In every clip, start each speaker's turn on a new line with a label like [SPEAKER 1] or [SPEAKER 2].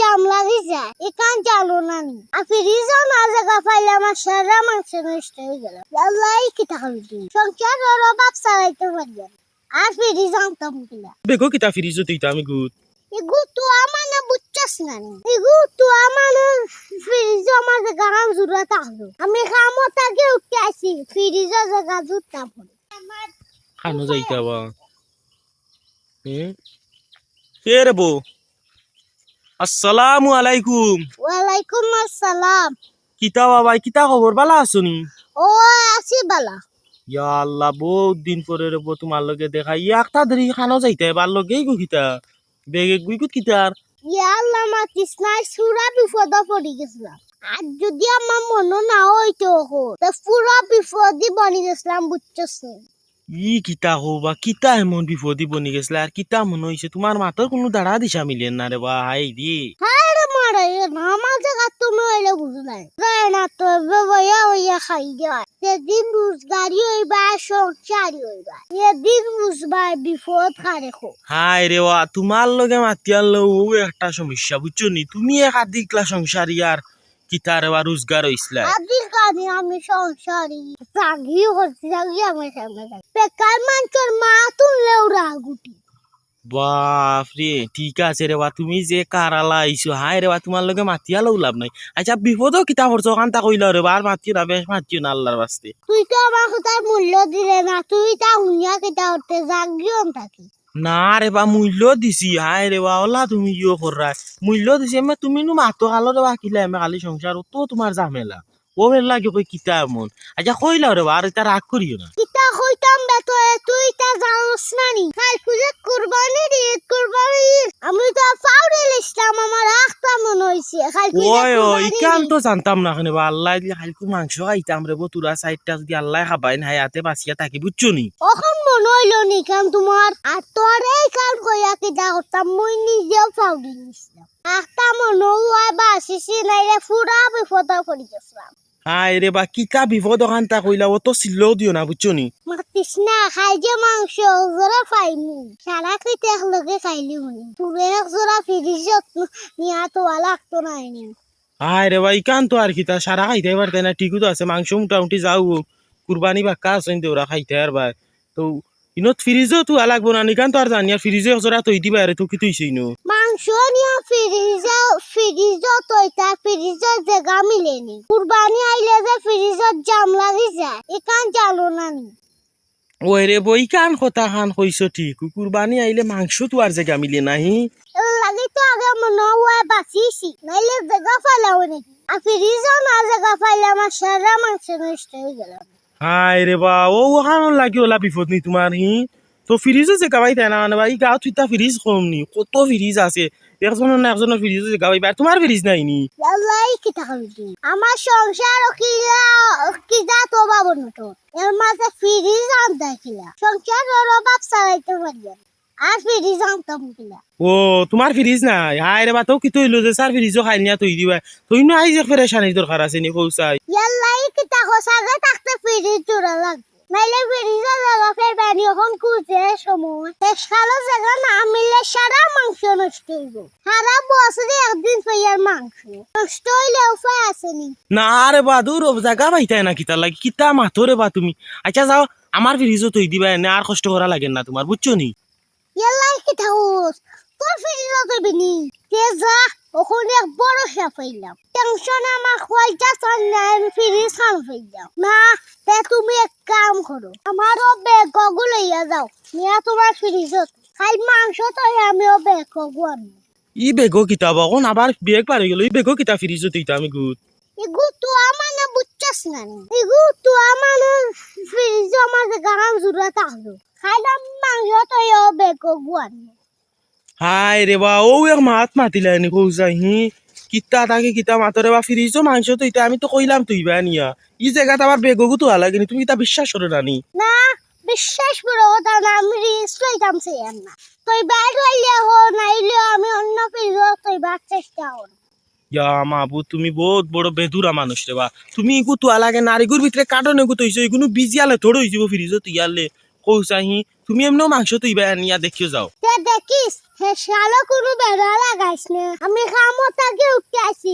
[SPEAKER 1] জাম লাগি যায় এখান জানো না আর ফ্রিজও না জায়গা পাইলে আমার সারা মাংস নষ্ট হয়ে গেল। আল্লাহ কি টাকা সংসার ওর অভাব চালাইতে পারি না। আর ফ্রিজ আনতাম কিনা
[SPEAKER 2] বেগো কিতা তো আমি গুড
[SPEAKER 1] এগু তো আমার না বুঝছস না। এগু তো আমার ফ্রিজ আমার জায়গা হাম জুরত আসলো আমি কামত আগে উঠতে আসি ফ্রিজের জায়গা আমার
[SPEAKER 2] খানো যাইতে বা কে রে বো আসসালামু আলাইকুম।
[SPEAKER 1] ওয়ালাইকুম আসসালাম।
[SPEAKER 2] কিতা বাবা কিতা খবর? বালা আছো নি?
[SPEAKER 1] ও আছি বালা
[SPEAKER 2] ইয়া আল্লাহ বহুত দিন পরে রে বো তোমার লগে দেখা। একটা ধরি খানো যাইতে বার লগে গো কিতা? বেগে গুই গুত কিতার
[SPEAKER 1] ইয়া আল্লাহ মা কৃষ্ণার সুরা বিপদ পড়ে গেছিলাম। আর যদি আমার মনে না হইতো পুরা বিপদই বনি গেছিলাম বুঝছস?
[SPEAKER 2] ই কিতা হো বা কিতা এমন বিপদি বনি গেছিল আর কিতা মনে হইছে তোমার মাথার কোনো দাঁড়া দিশা মিলেন না রে বা হাই দি
[SPEAKER 1] আমার জায়গা তুমি হইলে না তো হইয়া খাই দেওয়া সেদিন রোজগারি হইবা সংসারি হইবা এদিন বুঝবা বিপদ খারে খো
[SPEAKER 2] হাই রে ওয়া তোমার লগে মাতিয়ার লো ও একটা সমস্যা বুঝছ নি তুমি এক আদি ক্লাস সংসারী আর কিতা বা রোজগার হইছিলা
[SPEAKER 1] আদির আমি সংসারি জাগি হচ্ছে জাগি আমার সামনে বেকার মানুষের মা তুললেও রাগুটি
[SPEAKER 2] বাপরে ঠিক আছে রে বা তুমি যে কারালা আইছো হাই রে বা তোমার লগে মাতিয়া লও লাভ নাই। আচ্ছা বিপদও কিতা করছ কান্তা কইলা রে বা আর মাতিও না বেশ মাতিও না আল্লাহর বাস্তে।
[SPEAKER 1] তুই তো আমার কথার মূল্য দিলে না তুই তা উঠতে জাগিও থাকি
[SPEAKER 2] না রে বা মূল্য দিছি হাই রে বা ওলা তুমি ইয়ে কররা মূল্য দিছি এমে তুমি নো মাতো কালো রে বা কিলা এমে খালি সংসার তো তোমার ঝামেলা ও বের লাগে কই কিতা এমন আচ্ছা কইলা রে বা আর এটা রাগ করিও না।
[SPEAKER 1] কিতা হইতাম বেতরে তুই তা জানোস না নি? কাল খুঁজে কুরবানি ঈদ কুরবানি আমি তো ফাউরে লিখতাম আমার আখতা মনে হইছে কাল
[SPEAKER 2] ওই ওই কাম তো জানতাম না কেন বা আল্লাহ দিলে খালি মাংস খাইতাম রে বতুরা সাইডটা যদি আল্লাহ খাবাই না হাতে বাঁচিয়া থাকি বুঝছ নি
[SPEAKER 1] ওখন হইল নি কাম তোমার। আর তোর এই কাম কইয়া করতাম মুই নিজেও মনে হয় বাসিছি নাইলে ফুরা বিপদ পড়ি গেছিলাম।
[SPEAKER 2] রে বা বিপদ ওখানটা কইলা ও তো দিও না বুঝছ নি?
[SPEAKER 1] মাতিস না খাই যে মাংস পাইনি সারা একলগে খাইলি তুলে এক জোড়া ফিরিজত নিয়া তো লাগতো নাই নি।
[SPEAKER 2] হাই রে বা ইকান তো আর কিতা সারা খাইতে পারতে না ঠিকই তো আছে মাংস মোটামুটি যাও কুরবানি বাক্কা আছে দেওরা খাইতে আর বা তো ইনত ফ্রিজও তো লাগবো না নিকান তো আর জানি আর ফ্রিজে জোড়া তৈ দিবা আরে তো কি তুইছে ইনো।
[SPEAKER 1] মাংস নিয়া ফিরিজ ফিরিজত তৈতা ফিরিজত জায়গা মিলেনি কুরবানি আইলে যে ফিরিজত জাম লাগি যায় এখান জানো না
[SPEAKER 2] ওই রে বই কান কথা খান কইছো ঠিক। কুরবানি আইলে মাংস তো আর জায়গা মিলে নাহি
[SPEAKER 1] লাগি তো আগে মনে হয় বাঁচিছি নাইলে জায়গা ফাইলাও নাকি। আর ফিরিজও না জায়গা ফাইলে আমার সারা মাংস নষ্ট হয়ে গেল।
[SPEAKER 2] হাই রে বা ও ওখান লাগি ওলা বিপদ নি তোমার হি তো ফ্রিজও যে গাবাই তাই না মানে গা ই গাঁও তুইতা ফ্রিজ কম নি কত ফ্রিজ আছে একজনের না একজনের ফ্রিজও যে গাবাই আর তোমার ফ্রিজ নাই নি
[SPEAKER 1] আল্লাহ কি টাকা আমার সংসার কি কি যা তো বাবন তো এর মাঝে ফ্রিজ আনতে কিলা সংসার ওর বাপ চালাইতে পারি। আর ফ্রিজ আনতাম কিলা
[SPEAKER 2] ও তোমার ফ্রিজ নাই? হাই রে বা তো কি তৈলো যে স্যার ফ্রিজও খাই নিয়া তৈ দিবা তুই না আইজ ফেরেশানির দরকার আছে নি কৌসাই।
[SPEAKER 1] ইয়াল্লাই কি থাকতে ফ্রিজ জোড়া লাগবে। নাইলে ফ্রিজের জায়গা ফের পানি এখন কুচে সময় জায়গা না মিললে সারা মাংস নষ্ট হইব। সারা বছরে একদিন মাংস। নষ্ট হইলে উপায় আসেনি
[SPEAKER 2] না? রে বা দূর জায়গা পাইতাই না কিতা লাগে। কিতা মাথো রে বা তুমি। আচ্ছা যাও আমার ফ্রিজও তৈ দিবা এনে আর কষ্ট করা লাগে না তোমার বুঝছ নি?
[SPEAKER 1] ইয়াল্লাই কি থাকুস তোর ফ্রিজে তুই নি তে যা ওখানে এক বড় সাপ হইলাম টেনশনে আমার খোয়াইটা চল না আমি ফ্রিজ খান হইলাম না তে তুমি এক কাম করো আমারও ব্যাগ গগু লইয়া যাও নিয়া তোমার ফ্রিজত খাই মাংস তো আমিও ব্যাগ গগু আনব
[SPEAKER 2] ই বেগো কিতা বকন আবার বেগ পারে গেল ই বেগো কিতা ফ্রিজও তৈতা আমি গুড
[SPEAKER 1] এগু তো না এগু তো আমার ফ্রিজ আমার গাম জুড়া থাকল খাইলাম মাংস তো ব্যাগ গগু আনব
[SPEAKER 2] হাই রে বা ও এক মাত মাতিলা এনে কৌসাই হি? কিতা তাকে কিতা মাতরে বা ফ্রিজও মাংস তৈতা আমি তো কইলাম তুইবা নিয়া। ই আবার বেগো তো আলাগে নি তুমি তা বিশ্বাস করে নানি
[SPEAKER 1] না বিশ্বাস করো কথা না আমি রিস্ক লইতাম সেয়ার না তুই বাইর হইলে হো নাইলে আমি অন্য ফিরব তুই চেষ্টা কর
[SPEAKER 2] ইয়া মাবু তুমি বহুত বড় বেদুরা মানুষ রে বা। তুমি তো নারীগুর ভিতরে কাটন এগুলো বিজিয়ালে থোড় তিয়ালে কৌচাহি তুমি এমনিও মাংস তুইবা নিয়া দেখিও যাও।
[SPEAKER 1] তে দেখিস হে শালো কোনো বেড়া লাগাইস না? আমি আগে উঠতে আসি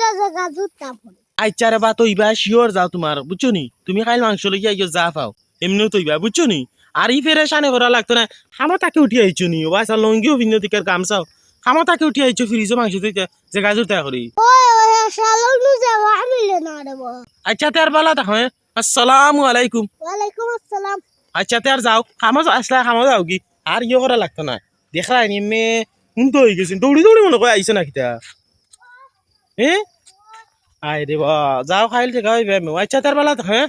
[SPEAKER 1] জায়গা জুতা পড়ে
[SPEAKER 2] আচ্ছা রে বা তৈবা শিওর যাও তোমার বুঝছ নি? তুমি খাইল মাংস লইয়া আইও যা পাও। এমনিও তৈবা বুঝছ নি? আর ই ফেরে করা লাগতো না। খামো তাকে উঠি আইছো নি? ও আচ্ছা লঙ্গিও ভিন্ন দিকের গামছাও খামো তাকে উঠি আইছো ফ্রিজে মাংস তুইতে জায়গা জুতা করি
[SPEAKER 1] ওই ওই হে শালো নু যাওয়া মিলে না রে বো
[SPEAKER 2] আচ্ছা তার বালা দেখো হ্যাঁ আসসালামু আলাইকুম।
[SPEAKER 1] ওয়ালাইকুম আসসালাম।
[SPEAKER 2] আচ্ছা তার যাও খামো আসলে খামো যাও কি। আর ইয়ে করা লাগতো না। দেখা নি মে হুম তো হয়ে গেছে দৌড়ি দৌড়ি মনে করে আইসে না কিতা। এ? আই রে বা যাও খাইল থেকে আচ্ছা তার বালা হ্যাঁ